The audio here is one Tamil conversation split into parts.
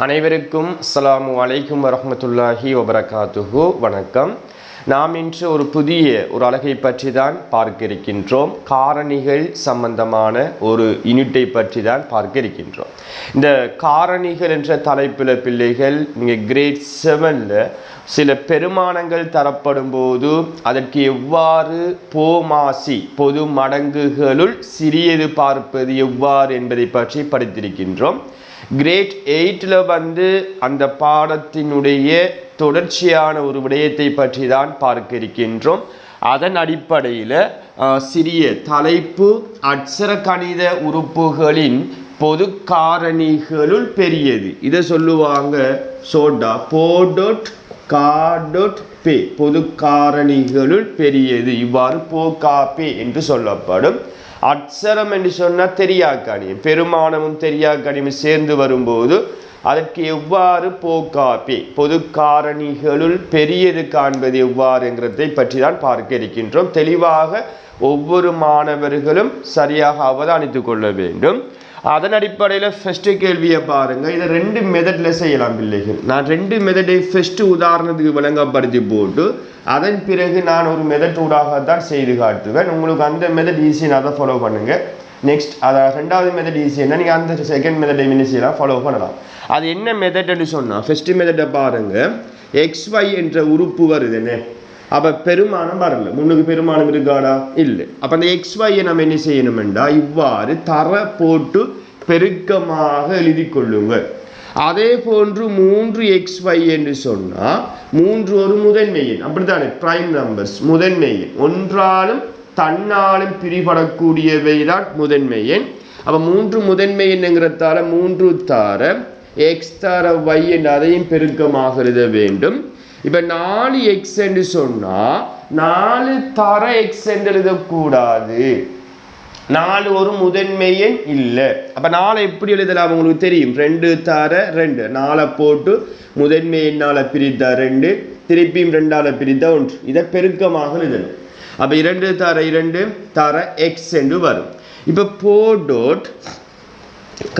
அனைவருக்கும் அஸ்லாம் அலைக்கும் வரமத்துல்லாஹி வபரகாத்துஹு. வணக்கம். நாம் இன்று ஒரு புதிய ஒரு அழகை பற்றி தான் பார்க்க இருக்கின்றோம் காரணிகள் சம்பந்தமான ஒரு யூனிட்டை பற்றி தான் பார்க்க இருக்கின்றோம் இந்த காரணிகள் என்ற தலைப்பில் பிள்ளைகள் நீங்கள் கிரேட் செவனில் சில பெருமானங்கள் தரப்படும் போது அதற்கு எவ்வாறு போமாசி பொது மடங்குகளுள் சிறியது பார்ப்பது எவ்வாறு என்பதை பற்றி படித்திருக்கின்றோம். கிரேட் எயிட்டில் வந்து அந்த பாடத்தினுடைய தொடர்ச்சியான ஒரு விடயத்தை பற்றி தான் பார்க்க இருக்கின்றோம். அதன் அடிப்படையில் சிறிய தலைப்பு அட்சர கணித உறுப்புகளின் பொது காரணிகளுள் பெரியது. இதை சொல்லுவாங்க சோடா போடோட் காடோட் பே. பொது காரணிகளுள் பெரியது. இவ்வாறு போகாப்பே என்று சொல்லப்படும். அட்சரம் என்று சொன்னால் தெரியாக்கணியம் பெருமானமும் தெரியாக்கணியும் சேர்ந்து வரும்போது அதற்கு எவ்வாறு போக்காப்பி? பொது காரணிகளுள் பெரியது காண்பது எவ்வாறுங்கிறதை பற்றி தான் பார்க்க இருக்கின்றோம். தெளிவாக ஒவ்வொரு மாணவர்களும் சரியாக அவதானித்துக் கொள்ள வேண்டும். அதன் அடிப்படையில் ஃபஸ்ட்டு கேள்வியை பாருங்கள் இதை ரெண்டு மெதடில் செய்யலாம் பிள்ளைகள். நான் ரெண்டு மெதடை ஃபஸ்ட்டு உதாரணத்துக்கு விளங்கப்படுத்தி போட்டு அதன் பிறகு நான் ஒரு மெதட் ஊடாக தான் செய்து காட்டுவேன். உங்களுக்கு அந்த மெத்தட் நான் அதை ஃபாலோ பண்ணுங்கள் நெக்ஸ்ட் அதை ரெண்டாவது மெதட் ஈஸியாக நீங்கள் அந்த செகண்ட் மெதடை என்ன செய்யலாம் ஃபாலோ பண்ணலாம். அது என்ன மெதட்னு சொன்னால் ஃபஸ்ட்டு மெதட்டை பாருங்கள் எக்ஸ் ஒய் என்ற உறுப்பு வருது என்ன அப்போ பெருமானம் வரல முன்னுக்கு பெருமானம் இருக்காடா இல்லை அப்போ அந்த எக்ஸ் ஒய்யை நம்ம என்ன செய்யணுமெண்டா இவ்வாறு தர போட்டு பெருக்கமாக எழுதி கொள்ளுங்கள் அதே போன்று மூன்று எக்ஸ் ஒய் என்று சொன்னால் மூன்று ஒரு முதன்மை எண் அப்படித்தானே பிரைம் நம்பர்ஸ் முதன்மை எண் ஒன்றாலும் தன்னாலும் பிரிபடக்கூடியவை தான் முதன்மை எண் அப்போ மூன்று முதன்மை எண்ணுங்கிறதால மூன்று தார எக்ஸ் தார ஒய் என்று அதையும் பெருக்கமாக எழுத வேண்டும் இப்போ நாலு எக்ஸ் என்று சொன்னால் நாலு தர எக்ஸ் என்று எழுதக்கூடாது. நாலு ஒரு முதன்மை எண் இல்லை. அப்போ நாளை எப்படி எழுதலாம் உங்களுக்கு தெரியும்? ரெண்டு தர ரெண்டு. நாளை போட்டு முதன்மை எண்ணால் பிரித்தா ரெண்டு திருப்பியும் ரெண்டால் பிரித்தா ஒன்று. இதை பெருக்கமாக எழுதணும். அப்போ இரண்டு தர இரண்டு தர எக்ஸ் என்று வரும். இப்போ போ டோட்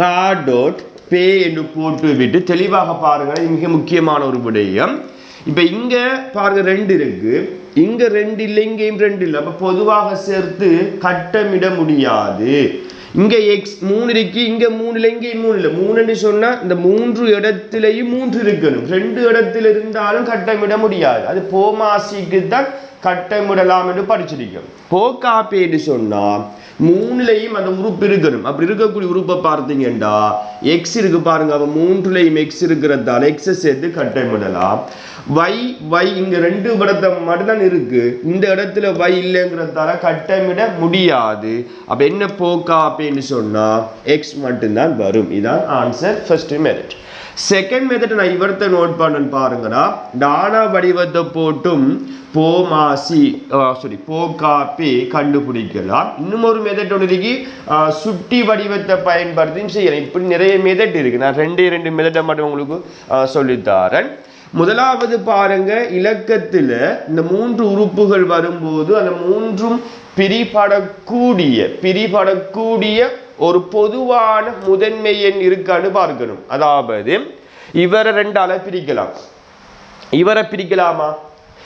கா டோட் பே என்று போட்டு விட்டு தெளிவாக பாருங்கள். மிக முக்கியமான ஒரு விடயம். இப்போ இங்கே பாருங்க ரெண்டு இருக்கு. இங்க ரெண்டு இல்லை இங்கேயும் ரெண்டு இல்லை. அப்போ பொதுவாக சேர்த்து கட்டமிட முடியாது. இங்க எக்ஸ் மூணு இருக்கு இங்க மூணு இல்லை இங்கேயும் மூணு இல்லை. மூணுன்னு சொன்னா இந்த மூன்று இடத்துலையும் மூன்று இருக்கணும். ரெண்டு இடத்துல இருந்தாலும் கட்டமிட முடியாது. அது போமாசிக்கு தான் கட்டமிடலாம் என்று படிச்சிருக்கோம். போக்காப்பேன்னு சொன்னா மூணுலையும் அந்த உறுப்பு இருக்கணும். அப்படி இருக்கக்கூடிய உறுப்பை பார்த்தீங்கன்னா எக்ஸ் இருக்கு பாருங்க. அவன் மூன்றுலையும் எக்ஸ் இருக்கிறதால எக்ஸை சேர்த்து கட்டமிடலாம் வை வை இங்க ரெண்டு இடத்த மட்டும்தான் இருக்கு. இந்த இடத்துல வை இல்லைங்கிறதால கட்டமிட முடியாது. அப்ப என்ன போக்கா அப்படின்னு சொன்னா எக்ஸ் மட்டும்தான் வரும். இதான் answer first merit second method நான் இவர்த்த நோட் பண்ணு பாருங்கடா. டானா வடிவத்தை போட்டும் போமாசி சாரி போகாப்பி கண்டுபிடிக்கலாம். இன்னும் ஒரு மெதட் ஒன்று இருக்கு. சுட்டி வடிவத்தை பயன்படுத்தி செய்யலாம். இப்படி நிறைய மெதட் இருக்கு. நான் ரெண்டே ரெண்டு மெதட்டை மட்டும் உங்களுக்கு சொல்லித்தாரேன். முதலாவது பாருங்க இலக்கத்தில் இந்த மூன்று உறுப்புகள் வரும்போது அந்த மூன்றும் பிரிபடக்கூடிய பிரிபடக்கூடிய ஒரு பொதுவான முதன்மை எண் இருக்கான்னு பார்க்கணும். அதாவது இவரை ரெண்டால பிரிக்கலாம். இவரை பிரிக்கலாமா?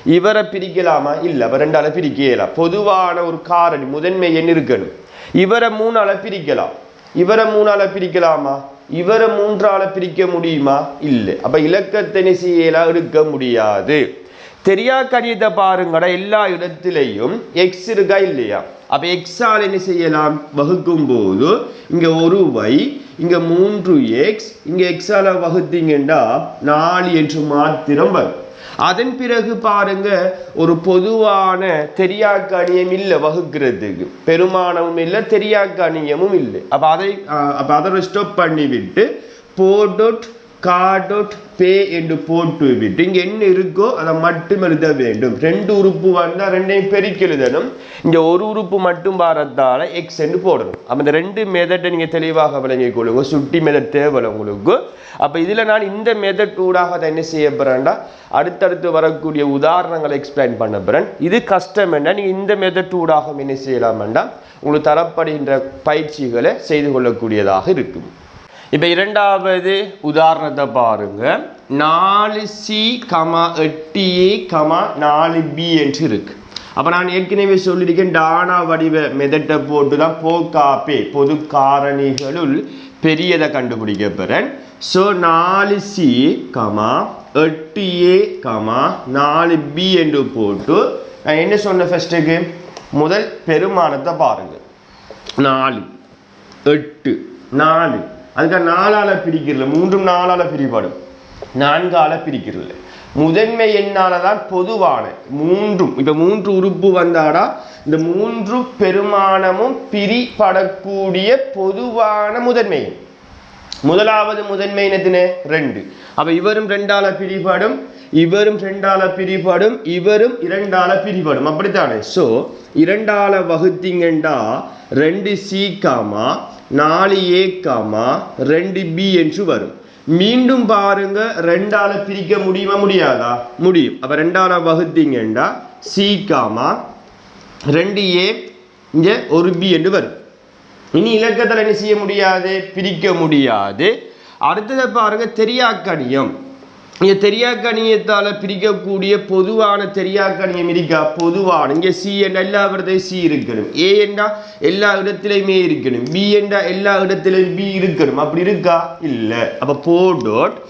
இவரை பிரிக்கலாமா? இல்லை அப்ப ரெண்டால பிரிக்கலாம் பொதுவான ஒரு காரணி முதன்மை எண் இருக்கணும். இவரை மூணால பிரிக்கலாம். இவரை மூணால பிரிக்கலாமா? இவரை மூன்றால பிரிக்க முடியுமா? இல்லை. அப்ப இலக்கத்தை செய்யலாம்? எடுக்க முடியாது. தெரியா கணிதத்தை பாருங்கடா எல்லா இடத்திலையும் எக்ஸ் இருக்கா இல்லையா? அப்ப எக்ஸால் என்ன செய்யலாம்? வகுக்கும் போது இங்க ஒரு வை இங்க மூன்று எக்ஸ் இங்க எக்ஸால வகுத்தீங்கன்னா நாலு என்று மாத்திரம் வரும். அதன் பிறகு பாருங்க ஒரு பொதுவான தெரியா கணியம் இல்லை வகுக்கிறதுக்கு. பெருமானமும் இல்லை தெரியாக்கணியமும் இல்லை. அப்ப அதை அப்ப அதை ஸ்டாப் பண்ணி விட்டு டாட் காடோட் பே என்று போட்டு விட்டு இங்கே என்ன இருக்கோ அதை மட்டும் எழுத வேண்டும். ரெண்டு உறுப்பு வந்தால் ரெண்டையும் பெருக்கி எழுதணும். இங்கே ஒரு உறுப்பு மட்டும் வரதால் எக்ஸ் என்று போடணும். அப்போ இந்த ரெண்டு மெதட்டை நீங்கள் தெளிவாக விளங்கிக் கொள்ளுங்க. சுட்டி மெதட் தேவை உங்களுக்கு. அப்போ இதில் நான் இந்த மெதட் ஊடாக அதை என்ன செய்ய போகிறேன்டா அடுத்தடுத்து வரக்கூடிய உதாரணங்களை எக்ஸ்பிளைன் பண்ண போகிறேன் இது கஷ்டம் என்ன? நீங்கள் இந்த மெதட் ஊடாக என்ன செய்யலாம் வேண்டாம் உங்களுக்கு தரப்படுகின்ற பயிற்சிகளை செய்து கொள்ளக்கூடியதாக இருக்கும். இப்போ இரண்டாவது உதாரணத்தை பாருங்க. நாலு சி கமா எட்டு ஏ கமா நாலு பி என்று இருக்கு. அப்போ நான் ஏற்கனவே சொல்லியிருக்கேன் டானா வடிவ மெதட்டை போட்டு தான் போக்காப்பே பொது காரணிகளுள் பெரியதை கண்டுபிடிக்க போகிறேன் ஸோ நாலு சி கமா எட்டு ஏ கமா நாலு பி என்று போட்டு நான் என்ன சொன்ன ஃபஸ்ட்டுக்கு முதல் பெருமானத்தை பாருங்கள் நாலு எட்டு நாலு. அதுக்கு நாலால பிரிக்கிறல மூன்றும் நாலால பிரிபடும் நான்கால பிரிக்கிறல முதன்மை எண்ணால தான் பொதுவான மூன்றும். இப்போ மூன்று உறுப்பு வந்தாடா இந்த மூன்று பெருமானமும் பிரிபடக்கூடிய பொதுவான முதன்மை. எண். முதலாவது முதன்மை இனத்தினே ரெண்டு. அப்ப இவரும் ரெண்டால பிரிபடும் இவரும் ரெண்டால பிரிபடும் இவரும் இரண்டால பிரிபடும் அப்படித்தானே? சோ இரண்டால வகுத்தீங்கண்டா ரெண்டு சீக்காமா நாலு ஏ காமா ரெண்டு பி என்று வரும். மீண்டும் பாருங்க ரெண்டால பிரிக்க முடியுமா முடியாதா? முடியும். அப்போ ரெண்டால வகுத்தீங்கண்டா சி காமா ரெண்டு ஏ இங்க ஒரு பி என்று வரும். இனி இலக்கத்தில் என்ன செய்ய முடியாது? பிரிக்க முடியாது. அடுத்ததை பாருங்க தெரியாக்கணியம். இங்க தெரியாக்கணியத்தால பிரிக்கக்கூடிய பொதுவான தெரியாக்கணியம் இருக்கா? பொதுவான. இங்க சி என்ற எல்லா இடத்தையும் சி இருக்கணும். ஏ என்றா எல்லா இடத்திலையுமே இருக்கணும். பி என்றா எல்லா இடத்திலையும் பி இருக்கணும். அப்படி இருக்கா? இல்ல. அப்ப போ டாட்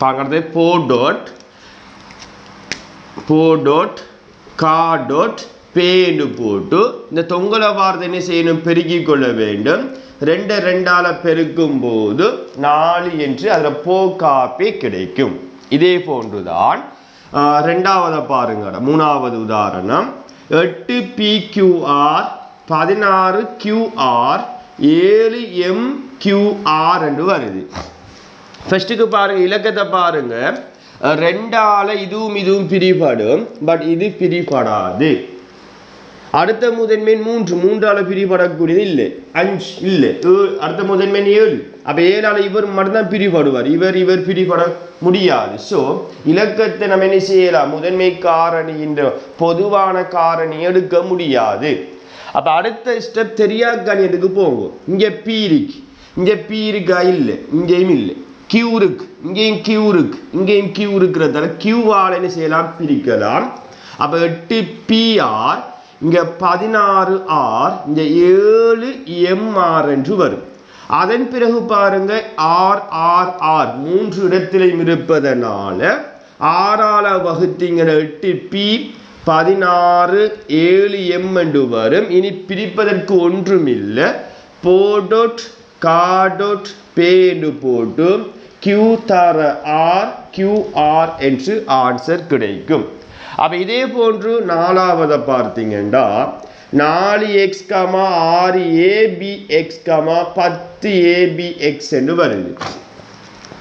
பாக்குறது போ டாட் போ டாட் கா டாட் பேன்னு போட்டு இந்த தொங்கல வார்த்தை என்ன செய்யணும்? பெருக்கிக் கொள்ள வேண்டும். ரெண்டு ரெண்டால பெருக்கும் போது நாலு என்று அதில் போ காப்பி கிடைக்கும். இதே போன்றுதான் ரெண்டாவதை பாருங்க மூணாவது உதாரணம். எட்டு பி கியூஆர் பதினாறு கியூஆர் ஏழு எம் கியூஆர் என்று வருது. ஃபர்ஸ்ட்டுக்கு பாருங்க இலக்கத்தை பாருங்க. ரெண்டால இதுவும் இதுவும் பிரிபடும் பட் இது பிரிபடாது. அடுத்த முதன்மை மூன்று மூன்றால பிரிபடக்கூடியது இல்லை. அஞ்சு இல்லை. அடுத்த முதன்மை ஏழு. அப்ப ஏழால இவர் மட்டும்தான் பிரிபடுவார். இவர் இவர் பிரிபட முடியாது. ஸோ இலக்கத்தை நம்ம என்ன செய்யலாம்? முதன்மை காரணி என்ற பொதுவான காரணி எடுக்க முடியாது. அப்ப அடுத்த ஸ்டெப் தெரியா கணியத்துக்கு போகும் இங்க பி இருக்கு. இங்க பி இருக்கா? இல்லை. இங்கேயும் இல்லை. கியூ இருக்கு. இங்கேயும் கியூ இருக்கு. இங்கேயும் கியூ இருக்கிறதால கியூவால் என்ன செய்யலாம்? பிரிக்கலாம். அப்ப எட்டு பிஆர் இங்க பதினாறு ஆர் இந்த ஏழு எம்ஆர் என்று வரும். அதன் பிறகு பாருங்க ஆர் ஆர் ஆர் மூன்று இடத்திலும் இருப்பதனால ஆறால வகுத்திங்கிற எட்டு பி பதினாறு ஏழு எம் என்று வரும். இனி பிரிப்பதற்கு ஒன்றுமில்லை போடோட் காடோட் பே என்று போட்டு கியூ தர ஆர் கியூ ஆர் என்று ஆன்சர் கிடைக்கும். அப்போ இதே போன்று நாலாவதை பார்த்தீங்கன்னா நாலு எக்ஸ் கமா ஆறு ஏபி எக்ஸ் கமா பத்து ஏபி எக்ஸ் என்று வருது.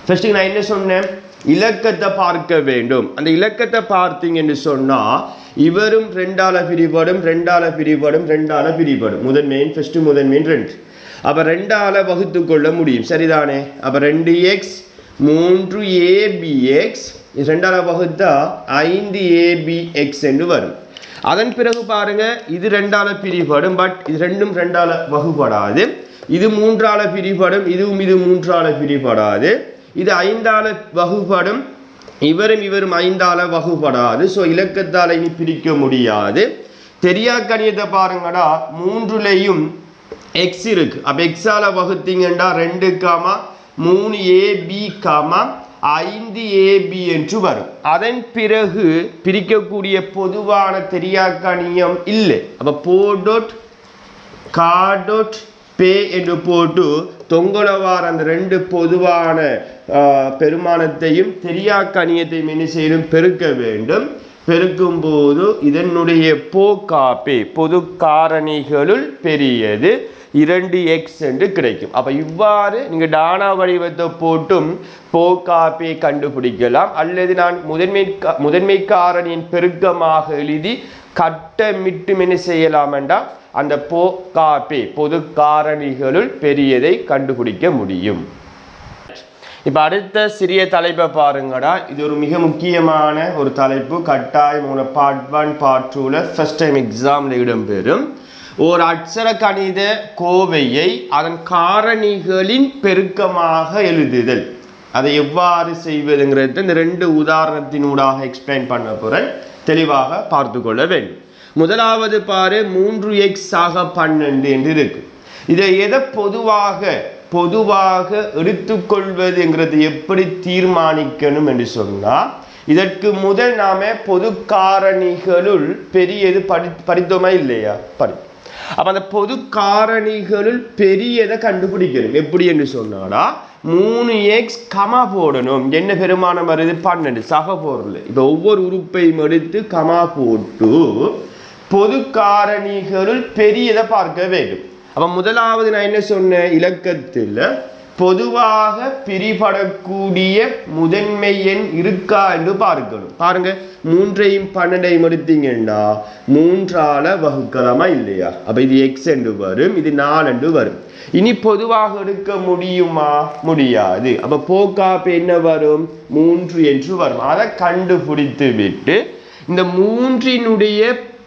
ஃபஸ்ட்டு நான் என்ன சொன்னேன்? இலக்கத்தை பார்க்க வேண்டும். அந்த இலக்கத்தை பார்த்தீங்கன்னு சொன்னால் இவரும் ரெண்டால பிரிபடும் ரெண்டால பிரிபடும் ரெண்டால பிரிபடும். முதன்மையின் ஃபஸ்ட்டு முதன்மையின் ரெண்டு. அப்போ ரெண்டால வகுத்து கொள்ள முடியும். சரிதானே? அப்போ ரெண்டு எக்ஸ் மூன்று ஏபி ரெண்டாவது ரெண்டால வகுத்தா ஐந்து ஏபி எக்ஸ் என்று வரும். அதன் பிறகு பாருங்க இது ரெண்டால பிரிபடும் பட் இது ரெண்டும் ரெண்டால வகுப்படாது இது மூன்றால பிரிபடும் இதுவும் இது மூன்றால பிரிபடாது. இது ஐந்தால வகுப்படும் இவரும் இவரும் ஐந்தால வகுப்படாது ஸோ இலக்கத்தால் இனி பிரிக்க முடியாது. தெரியா கணியத்தை பாருங்கடா மூன்றுலேயும் எக்ஸ் இருக்கு. அப்போ எக்ஸால வகுத்தீங்கன்னா ரெண்டு காமா மூணு ஏபி காமா ஐந்து ஏபி என்று வரும். அதன் பிறகு பிரிக்கக்கூடிய பொதுவான தெரியாக்கணியம் இல்லை. அப்ப போடோட் காடோட் பே என்று போட்டு தொங்கலவார் அந்த ரெண்டு பொதுவான பெருமானத்தையும் தெரியாக்கணியத்தையும் என்ன செய்யணும்? பெருக்க வேண்டும். பெருக்கும் போது இதனுடைய போக்காப்பே பொது காரணிகளுள் பெரியது. இரண்டு எக்ஸ் என்று கிடைக்கும். அப்போ இவ்வாறு நீங்கள் டானா வடிவத்தை போட்டும் போக்காப்பே கண்டுபிடிக்கலாம். அல்லது நான் முதன்மை முதன்மை காரணியின் பெருக்கமாக எழுதி கட்டமிட்டு என்ன செய்யலாம் என்றால் அந்த போ காப்பி பொது காரணிகளுள் பெரியதை கண்டுபிடிக்க முடியும். இப்போ அடுத்த சிறிய தலைப்பை பாருங்கடா. இது ஒரு மிக முக்கியமான ஒரு தலைப்பு. கட்டாயம் உன பார்ட் ஒன் பார்ட் டூவில் ஃபர்ஸ்ட் டைம் எக்ஸாமில் இடம்பெறும். ஓர் அட்சர கணித கோவையை அதன் காரணிகளின் பெருக்கமாக எழுதுதல். அதை எவ்வாறு செய்வதுங்கிறது இந்த ரெண்டு உதாரணத்தினூடாக எக்ஸ்பிளைன் பண்ண போகிறேன் தெளிவாக பார்த்து கொள்ள வேண்டும். முதலாவது பாரு மூன்று எக்ஸ் ஆக பன்னெண்டு என்று இருக்கு. இதை எதை பொதுவாக பொதுவாக எடுத்துக்கொள்வதுங்கிறது எப்படி தீர்மானிக்கணும் என்று சொன்னால் இதற்கு முதல் நாம பொது காரணிகளுள் பெரியது படி படித்தோமா இல்லையா? படி. அப்போ அந்த பொது காரணிகளுள் பெரியதை கண்டுபிடிக்கணும். எப்படி என்று சொன்னாடா? மூணு எக்ஸ் கமா போடணும். என்ன பெருமானம் வருது? பன்னெண்டு. சக பொருள். இப்போ ஒவ்வொரு உறுப்பையும் எடுத்து கமா போட்டு பொது காரணிகளுள் பெரியதை பார்க்க வேண்டும். அப்போ முதலாவது நான் என்ன சொன்னேன்? இலக்கத்தில் பொதுவாக பிரிபடக்கூடிய முதன்மை எண் இருக்கா என்று பார்க்கணும். பாருங்க மூன்றையும் பன்னெண்டையும் எடுத்தீங்கன்னா மூன்றால வகுக்கலாமா இல்லையா? அப்ப இது எக்ஸ் என்று வரும் இது நாலு என்று வரும். இனி பொதுவாக எடுக்க முடியுமா? முடியாது. அப்ப போக்காப்பு என்ன வரும்? மூன்று என்று வரும். அதை கண்டுபிடித்து விட்டு இந்த மூன்றினுடைய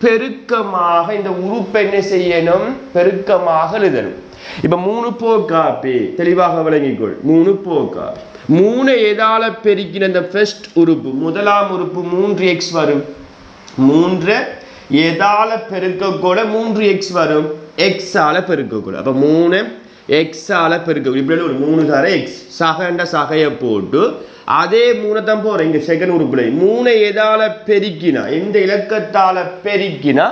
பெருக்கமாக இந்த உறுப்பை என்ன செய்யணும்? பெருக்கமாக எழுதணும். இப்ப மூணு போக்காப்பி தெளிவாக விளங்கிக்கொள். மூணு போக்காப்பி மூணு எதால பெருக்கின இந்த ஃபர்ஸ்ட் உறுப்பு முதலாம் உறுப்பு மூன்று எக்ஸ் வரும். மூன்று எதால பெருக்கக்கூட மூன்று எக்ஸ் வரும். எக்ஸால பெருக்கக்கூட. அப்ப மூணு எக்ஸால் பெருக்க இப்படி ஒரு மூணு தர எக்ஸ் சகண்ட சகையை போட்டு அதே மூணை தான் போறேன். இங்கே செகண்ட் உறுப்பில் மூணை எதால் பெருக்கினா எந்த இலக்கத்தால் பெருக்கினா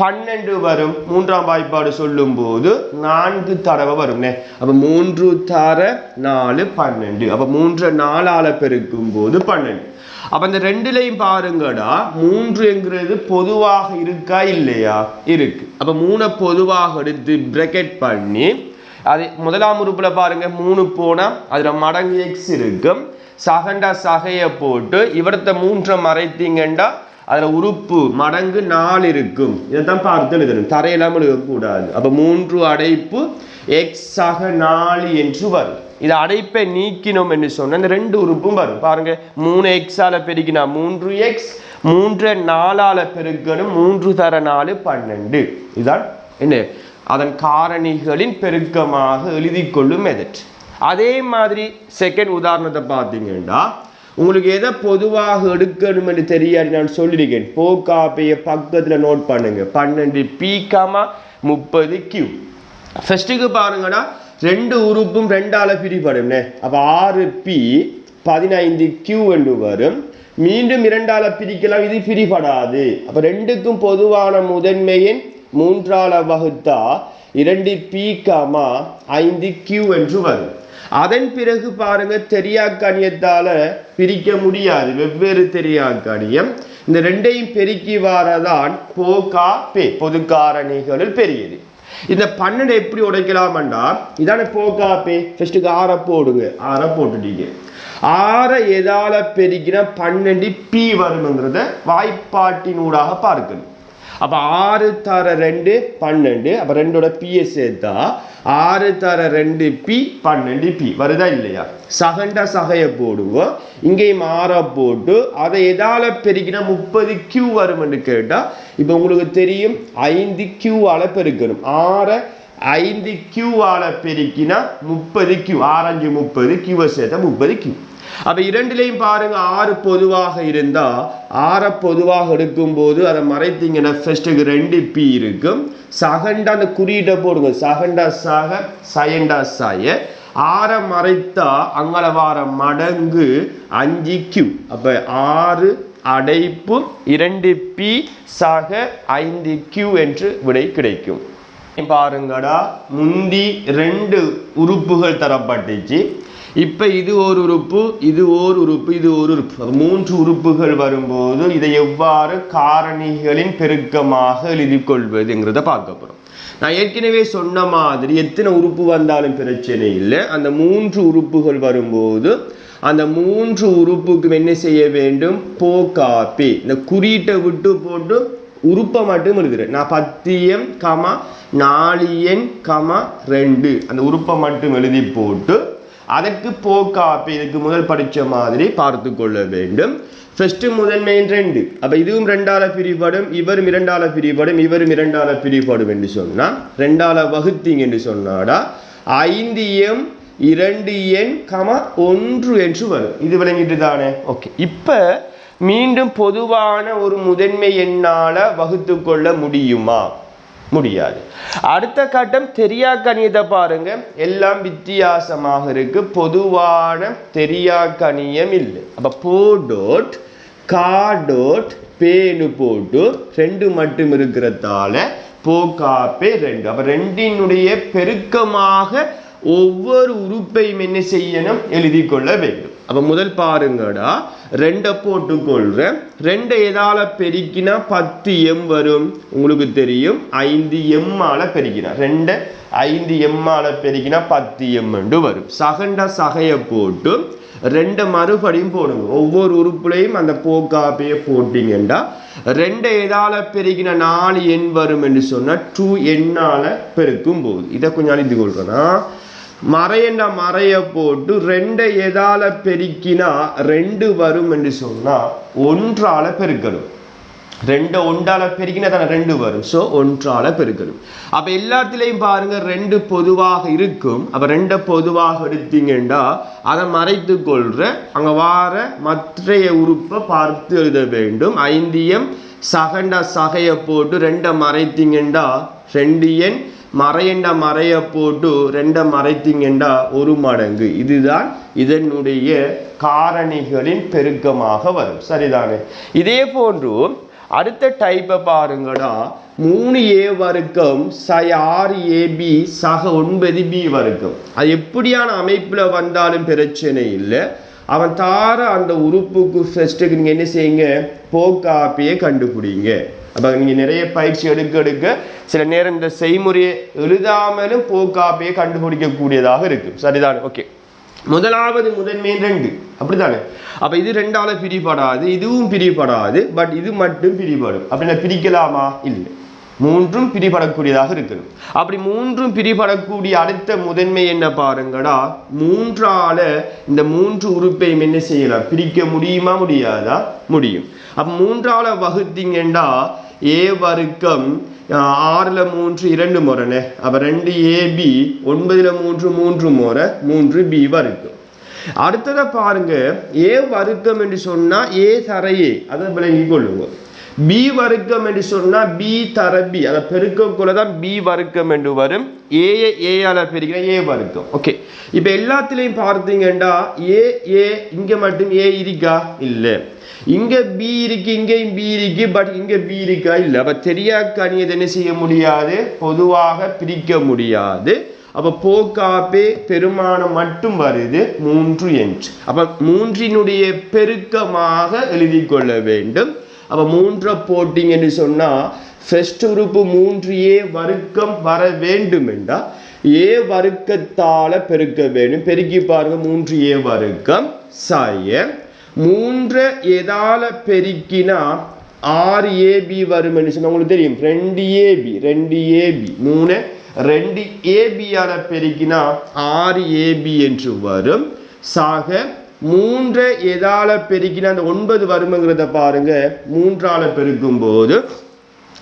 பன்னெண்டு வரும். மூன்றாம் வாய்ப்பாடு சொல்லும் போது நான்கு தடவை வரும்னே. அப்போ மூன்று தர நாலு பன்னெண்டு. அப்போ மூன்று நாலால் பெருக்கும் போது பன்னெண்டு. அப்போ இந்த ரெண்டுலையும் பாருங்கடா மூன்றுங்கிறது பொதுவாக இருக்கா இல்லையா? இருக்கு. அப்போ மூணை பொதுவாக எடுத்து பிரக்கெட் பண்ணி அது முதலாம் உறுப்பில் பாருங்கள் மூணு போனால் அதில் மடங்கு எக்ஸ் இருக்கும். சகண்டா சகையை போட்டு இவரத்த மூன்றை மறைத்தீங்கண்டா அதில் உறுப்பு மடங்கு நாலு இருக்கும். இதைத்தான் பார்த்து எழுதணும் தரையெல்லாம் எழுதக்கூடாது அப்போ மூன்று அடைப்பு எக்ஸ் சக நாலு என்று வரும். இது அடைப்பை நீக்கினோம் என்று சொன்ன இந்த ரெண்டு உறுப்பும் வரும். பாருங்க மூணு எக்ஸால பெருக்கினா மூன்று எக்ஸ் மூன்று நாலால பெருக்கணும் மூன்று தர நாலு பன்னெண்டு. இதுதான் என்ன? அதன் காரணிகளின் பெருக்கமாக எழுதி கொள்ளும் மெதட் அதே மாதிரி செகண்ட் உதாரணத்தை பார்த்தீங்கன்னா உங்களுக்கு எதை பொதுவாக எடுக்கணும் என்று தெரியாது நான் சொல்லியிருக்கேன். போக்காப்பைய பக்கத்தில் நோட் பண்ணுங்க. பன்னெண்டு பி காமா முப்பது கியூ ஃபர்ஸ்ட்டுக்கு பாருங்கன்னா ரெண்டு உறுப்பும் ரெண்டால பிரிப்படும்னே அப்போ ஆறு பி பதினைந்து கியூ என்று வரும். மீண்டும் இரண்டால பிரிக்கலாம். இது பிரிபடாது. அப்போ ரெண்டுக்கும் பொதுவான முதன்மையின் மூன்றால வகுத்தா இரண்டு பி காமா ஐந்து கியூ என்று வரும். அதன் பிறகு பாருங்க தெரியாக்கணியத்தால பிரிக்க முடியாது. வெவ்வேறு தெரியாக்கணியம் இந்த ரெண்டையும் பெருக்கி வாரதான் போகா பே பொது காரணிகளில் பெரியது. இந்த பன்னெண்டு எப்படி உடைக்கலாம்டா இதான போகா பே. ஃபர்ஸ்ட்டுக்கு ஆற போடுங்க. ஆற போட்டுட்டீங்க. ஆற எதால பெருக்கினா பன்னெண்டு பி வருங்கிறத வாய்ப்பாட்டினூடாக பார்க்கணும். அப்போ ஆறு தர ரெண்டு பன்னெண்டு அப்போ ரெண்டோட பியை சேர்த்தா ஆறு தர ரெண்டு பி பன்னெண்டு பி வருதா இல்லையா? சகண்ட சகையை போடுவோம். இங்கேயும் ஆற போட்டு அதை எதால் பெருக்கினா முப்பது கியூ வரும்னு கேட்டால் இப்போ உங்களுக்கு தெரியும் ஐந்து கியூவால் பெருக்கணும். ஆற ஐந்து கியூவால் பெருக்கினா முப்பது கியூ ஆரஞ்சு முப்பது கியூவை சேர்த்தா முப்பது கியூ அப்போ இரண்டிலையும் பாருங்க ஆறு பொதுவாக இருந்தால் ஆற பொதுவாக எடுக்கும்போது அதை மறைத்தீங்கன்னா ஃபர்ஸ்ட்டுக்கு ரெண்டு பி இருக்கும். சகண்டா அந்த குறியீட்டை போடுங்க. சகண்டா சாக சயண்டா சாய. ஆறை மறைத்தா அங்கள வார மடங்கு அஞ்சு கியூ அப்போ ஆறு அடைப்பு இரண்டு பி சாக ஐந்து கியூ என்று விடை கிடைக்கும். பாருங்கடா முந்தி ரெண்டு உறுப்புகள் தரப்பட்டுச்சு. இப்போ இது ஒரு உறுப்பு இது ஓர் உறுப்பு இது ஒரு உறுப்பு. மூன்று உறுப்புகள் வரும்போது இதை எவ்வாறு காரணிகளின் பெருக்கமாக எழுதி கொள்வதுங்கிறத பார்க்க போகிறோம் நான் ஏற்கனவே சொன்ன மாதிரி எத்தனை உறுப்பு வந்தாலும் பிரச்சனை இல்லை. அந்த மூன்று உறுப்புகள் வரும்போது அந்த மூன்று உறுப்புக்கும் என்ன செய்ய வேண்டும்? போக்காப்பி. இந்த குறியீட்டை விட்டு போட்டு உறுப்பை மட்டும் எழுதுறேன். நான் பத்தியம் கமா நாலு எண் கமா ரெண்டு. அந்த உறுப்பை மட்டும் எழுதி போட்டு அதற்கு போக்காப்பு இதுக்கு முதல் படித்த மாதிரி பார்த்து கொள்ள வேண்டும். ஃபர்ஸ்ட் முதன்மை ரெண்டு அப்போ இதுவும் ரெண்டால பிரிபடும் இவரும் இரண்டால பிரிபடும் இவரும் இரண்டால பிரிபடும் என்று சொன்னால் ரெண்டால வகுத்தீங்க என்று சொன்னாடா ஐந்து எம் இரண்டு எண் கம ஒன்று என்று வரும். இது விளங்கிட்டு தானே? ஓகே இப்போ மீண்டும் பொதுவான ஒரு முதன்மை எண்ணால் வகுத்து கொள்ள முடியுமா? முடியாது. அடுத்த கட்டம் தெரியா கணியத்தை பாருங்க. எல்லாம் வித்தியாசமாக இருக்கு. பொதுவான தெரியா கணியம் இல்லை. அப்ப போடோட் காடோட் பேனு போட்டு ரெண்டு மட்டும் இருக்கிறதால போக்காப்பே ரெண்டு. அப்ப ரெண்டினுடைய பெருக்கமாக ஒவ்வொரு உறுப்பையும் என்ன செய்யணும்? எழுதி கொள்ள வேண்டும். அப்போ முதல் பாருங்கடா. ரெண்டை போட்டு கொள்கிறேன் ரெண்டை எதால் பெருக்கினா பத்து எம் வரும். உங்களுக்கு தெரியும். ஐந்து எம்மால் பெருக்கினா ரெண்டை ஐந்து எம்மால் பெருக்கினா பத்து எம்மெண்டு வரும். சகண்ட சகையை போட்டு ரெண்டை மறுபடியும் போடுங்க. ஒவ்வொரு உறுப்புலையும் அந்த போக்காப்பையை போட்டிங்கண்டா. ரெண்டை எதால் பெருக்கின நாலு எண் வரும் என்று சொன்னால் டூ எண்ணால் பெருக்கும் போது. இதை கொஞ்சம் அழிந்து கொள்கிறேன்னா மறையண்டா மறைய போட்டு ரெண்டை எதால பெருக்கினா ரெண்டு வரும் என்று சொன்னால் ஒன்றால பெருக்கணும். ரெண்டு ஒன்றால பெருக்கினா தானே ரெண்டு வரும். ஸோ ஒன்றால பெருக்கணும். அப்போ எல்லாத்துலேயும் பாருங்க ரெண்டு பொதுவாக இருக்கும். அப்போ ரெண்டை பொதுவாக எடுத்தீங்கன்னா அதை மறைத்து கொள்ற அங்கே வார மற்றைய உறுப்பை பார்த்து எழுத வேண்டும். ஐந்தியம் சகண்ட சகையை போட்டு ரெண்டை மறைத்தீங்கன்னா ரெண்டு எண் மறையண்ட மறைய போட்டு ரெண்டை மறைத்தீங்கண்டா ஒரு மடங்கு. இதுதான் இதனுடைய காரணிகளின் பெருக்கமாக வரும். சரிதானே? இதே போன்று அடுத்த டைப்பை பாருங்கடா. மூணு ஏ வர்க்கம் சை ஆறு ஏபி சக ஒன்பது பி வர்க்கம். அது எப்படியான அமைப்பில் வந்தாலும் பிரச்சனை இல்லை. அவன் தார அந்த உறுப்புக்கு ஃபெஸ்ட்டுக்கு நீங்கள் என்ன செய்யுங்க? போக்காப்பியை கண்டுபிடிங்க. அப்போ நீங்கள் நிறைய பயிற்சி எடுக்க எடுக்க சில நேரம் இந்த செய்முறையை எழுதாமலும் போக்காப்பையே கண்டுபிடிக்கக்கூடியதாக இருக்கும் சரிதான்? ஓகே முதலாவது முதன்மை ரெண்டு. அப்படித்தானே? அப்போ இது ரெண்டால பிரிபடாது இதுவும் பிரிபடாது பட் இது மட்டும் பிரிபடும். அப்படின்னா பிரிக்கலாமா? இல்லை. மூன்றும் பிரிபடக்கூடியதாக இருக்கணும். அப்படி மூன்றும் பிரிபடக்கூடிய அடுத்த முதன்மை என்ன பாருங்கடா? மூன்றால இந்த மூன்று உறுப்பையும் என்ன செய்யலாம்? பிரிக்க முடியுமா? முடியாதா? முடியும். அப்ப மூன்றால வகுத்தீங்கன்னா ஏ வர்க்கம் ஆஹ், ஆறுல மூன்று இரண்டு முறைனே. அப்போ ரெண்டு ஏபி ஒன்பதுல மூன்று மூன்று முறை மூன்று பி வர்க்கம். அடுத்ததை பாருங்க ஏ வர்க்கம் என்று சொன்னா ஏ தர ஏ அதை விளங்கி கொள்ளுங்க பி வர்க்கம் என்று சொன்னால் பி தர பி அதை பெருக்கக்குள்ள தான் பி வர்க்கம் என்று வரும். ஏஏ ஏயால் பெருக்கிற ஏ வர்க்கம். ஓகே இப்போ எல்லாத்துலேயும் பார்த்தீங்கன்னா ஏ ஏ இங்கே மட்டும் ஏ இருக்கா? இல்லை. இங்கே பி இருக்கு இங்கேயும் பி இருக்கு பட் இங்கே பி இருக்கா? இல்லை. அப்போ தெரியா கணியது என்ன செய்ய முடியாது? பொதுவாக பிரிக்க முடியாது. அப்போ போக்காப்பே பெருமானம் மட்டும் வருது மூன்று என்று. அப்போ மூன்றினுடைய பெருக்கமாக எழுதி கொள்ள வேண்டும். அப்போ மூன்றை போட்டிங்கன்னு சொன்னால் ஃபர்ஸ்ட் உறுப்பு மூன்று ஏ வர்க்கம் வர வேண்டும் என்றால் ஏ வர்க்கத்தால் பெருக்க வேண்டும். பெருக்கி பாருங்க மூன்று ஏ வர்க்கம் சாய. மூன்று எதால் பெருக்கினா ஆறு ஏபி வரும்னு சொன்னால் உங்களுக்கு தெரியும் ரெண்டு ஏபி ரெண்டு ஏபி மூணு ரெண்டு ஏபியால் பெருக்கினா ஆறு ஏபி என்று வரும். சாக மூன்று எதால பெருக்கினா அந்த ஒன்பது வருமங்கிறத பாருங்க. மூன்றால பெருக்கும் போது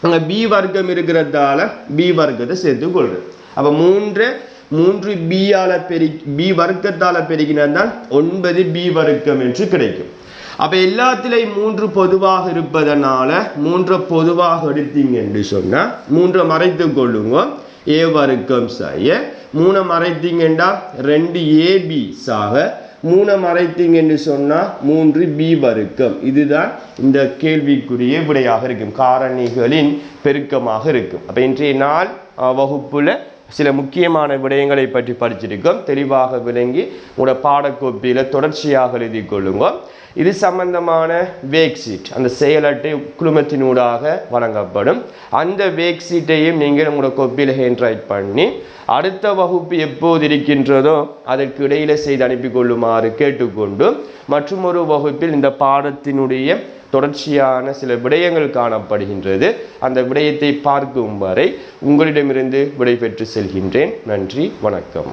அங்க பி வர்க்கம் இருக்கிறதால பி வர்க்கத்தை சேர்த்து கொள்றேன் அப்ப மூன்று மூன்று பியால பெரு பி வர்க்கத்தால பெருக்கினால் ஒன்பது பி வர்க்கம் என்று கிடைக்கும். அப்ப எல்லாத்திலையும் மூன்று பொதுவாக இருப்பதனால மூன்றை பொதுவாக எடுத்தீங்க என்று சொன்னா மூன்றை மறைத்து கொள்ளுங்க. ஏ வர்க்கம் சாய மூணை மறைத்தீங்கன்னா ரெண்டு ஏபி சாக மூணை மறைத்தீங்கன்னு சொன்னால் மூன்று பி வர்க்கம். இதுதான் இந்த கேள்விக்குரிய விடையாக இருக்கும். காரணிகளின் பெருக்கமாக இருக்கும். அப்போ இன்றைய நாள் வகுப்பில் சில முக்கியமான விடயங்களை பற்றி படிச்சிருக்கோம். தெளிவாக விளங்கி உங்களோட பாடக்கோப்பியில் தொடர்ச்சியாக எழுதி கொள்ளுங்க இது சம்பந்தமான வேக் சீட் அந்த செயல் அட்டை குழுமத்தினூடாக வழங்கப்படும். அந்த வேக் சீட்டையும் நீங்கள் உங்களோட கொப்பியில் ஹேண்ட்ரைட் பண்ணி அடுத்த வகுப்பு எப்போது இருக்கின்றதோ அதற்கு இடையில செய்து அனுப்பி கொள்ளுமாறு கேட்டுக்கொண்டு மற்றும் ஒரு வகுப்பில் இந்த பாடத்தினுடைய தொடர்ச்சியான சில விடயங்கள் காணப்படுகின்றது. அந்த விடயத்தை பார்க்கும் வரை உங்களிடமிருந்து விடைபெற்று செல்கின்றேன். நன்றி வணக்கம்.